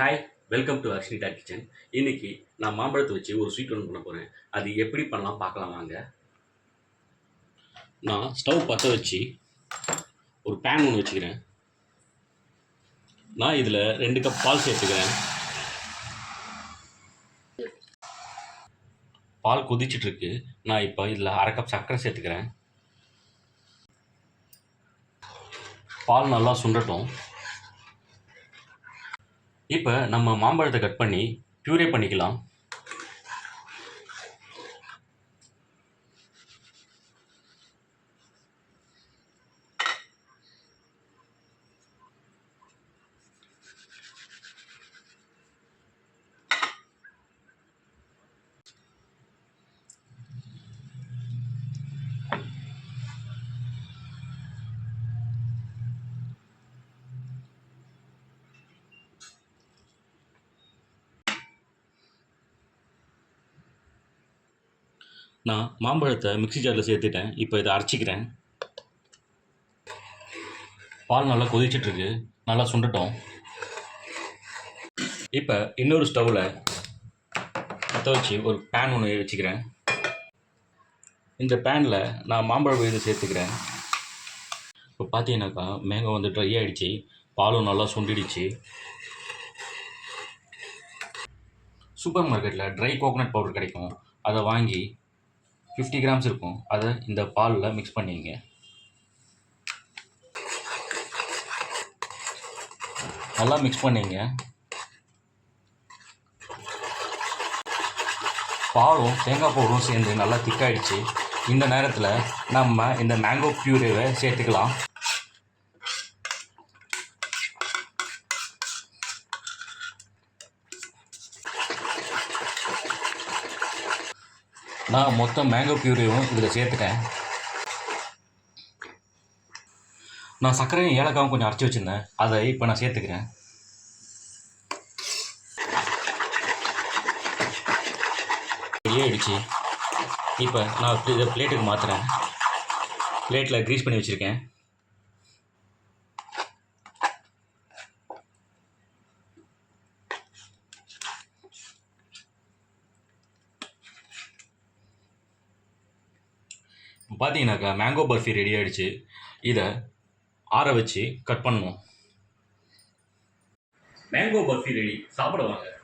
Hi welcome to Arshinitha kitchen இன்றைக்கி நான் மாம்பழத்தை வச்சு ஒரு ஸ்வீட் ஒன்று பண்ண போகிறேன் அது எப்படி பண்ணலாம் பார்க்கலாம் வாங்க. நான் ஸ்டவ் பற்ற வச்சு ஒரு பேன் ஒன்று வச்சுக்கிறேன். நான் இதில் ரெண்டு கப் பால் சேர்த்துக்கிறேன். பால் கொதிச்சிட்ருக்கு நான் இப்போ இதில் அரை கப் சர்க்கரை சேர்த்துக்கிறேன். பால் நல்லா சுண்டட்டும். இப்போ நம்ம மாம்பழத்தை கட் பண்ணி பியூரே பண்ணிக்கலாம். நான் மாம்பழத்தை மிக்சி ஜாரில் சேர்த்துட்டேன். இப்போ இதை அரைச்சிக்கிறேன். பால் நல்லா கொதிச்சிட்ருக்கு. நல்லா சுண்டட்டும். இப்போ இன்னொரு ஸ்டவ்வில் பற்ற வச்சு ஒரு பேன் ஒன்று வச்சுக்கிறேன். இந்த பேனில் நான் மாம்பழ விழுது சேர்த்துக்கிறேன். இப்போ பார்த்தீங்கன்னாக்கா மேகம் வந்து ட்ரை ஆகிடுச்சு பாலும் நல்லா சுண்டிடுச்சு. சூப்பர் மார்க்கெட்டில் ட்ரை கோகோனட் பவுடர் கிடைக்கும். அதை வாங்கி ஃபிஃப்டி கிராம்ஸ் இருக்கும். அதை இந்த பாலில் மிக்ஸ் பண்ணிங்க நல்லா மிக்ஸ் பண்ணிங்க பாலும் தேங்காய் பவுடரும் சேர்ந்து நல்லா திக்காயிடுச்சு இந்த நேரத்தில் நம்ம இந்த மேங்கோ பியூரேவை சேர்த்துக்கலாம். நான் மொத்தம் மேங்கோ பியூரியும் இதில் சேர்த்துட்டேன். நான் சர்க்கரையும் ஏலக்காவும் கொஞ்சம் அரைச்சி வச்சுருந்தேன். அதை இப்போ நான் சேர்த்துக்கிறேன். ரெடி ஆயிடுச்சு. இப்போ நான் இதை பிளேட்டுக்கு மாற்றுறேன் பிளேட்டில் க்ரீஸ் பண்ணி வச்சுருக்கேன். பார்த்தீங்கன்னாக்கா மேங்கோ பர்ஃபி ரெடி ஆகிடுச்சு இதை ஆற வச்சு கட் பண்ணுவோம். மேங்கோ பர்ஃபி ரெடி சாப்பிட வாங்க.